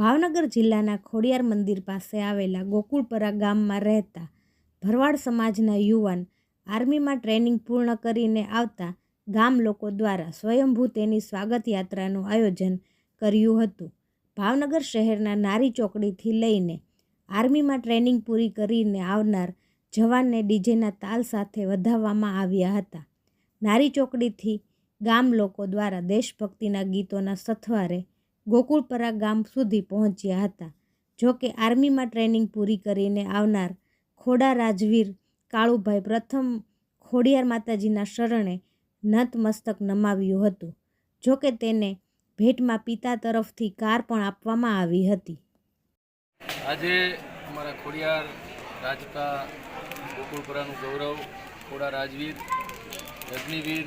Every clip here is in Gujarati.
ભાવનગર જિલ્લાના ખોડિયાર મંદિર પાસે આવેલા ગોકુળપરા ગામમાં રહેતા ભરવાડ સમાજના યુવાન આર્મીમાં ટ્રેનિંગ પૂર્ણ કરીને આવતા ગામ લોકો દ્વારા સ્વયંભૂ તેની સ્વાગત યાત્રાનું આયોજન કર્યું હતું. ભાવનગર શહેરના નારી ચોકડીથી લઈને આર્મીમાં ટ્રેનિંગ પૂરી કરીને આવનાર જવાનને ડીજેના તાલ સાથે વધાવવામાં આવ્યા હતા. નારી ચોકડીથી ગામ લોકો દ્વારા દેશભક્તિના ગીતોના સથવારે ગોકુળપરા ગામ સુધી પહોંચ્યા હતા. જોકે આર્મીમાં ટ્રેનિંગ પૂરી કરીને આવનાર ખોડા રાજવીર કાળુભાઈ પ્રથમ ખોડિયાર માતાજીના શરણે નતમસ્તક નમાવ્યું હતું. જોકે તેને ભેટમાં પિતા તરફથી કાર પણ આપવામાં આવી હતી. આજે અમારા ખોડિયાર રાજકા ગોકુળપુરાનું ગૌરવ, ખોડા રાજવીર, અગ્નિવીર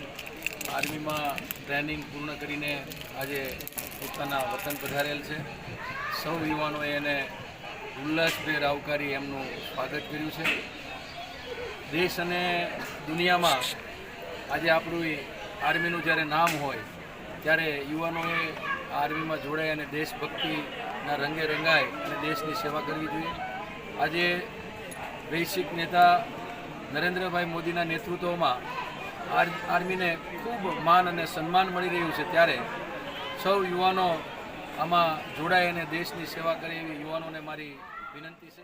આર્મીમાં ટ્રેનિંગ પૂર્ણ કરીને આજે પોતાના વતન પધારેલ છે. સૌ યુવાનોએ એને ઉલ્લાસભેર આવકારી એમનું સ્વાગત કર્યું છે. દેશ અને દુનિયામાં આજે આપણું આર્મીનું જ્યારે નામ હોય, ત્યારે યુવાનોએ આર્મીમાં જોડાય અને દેશભક્તિના રંગે રંગાય અને દેશની સેવા કરવી જોઈએ. આજે વૈશ્વિક નેતા નરેન્દ્રભાઈ મોદીના નેતૃત્વમાં આર્મીને ખૂબ માન અને સન્માન મળી રહ્યું છે ત્યારે સૌ યુવાનો આમાં જોડાય અને દેશની સેવા કરે એવી યુવાનોને મારી વિનંતી છે.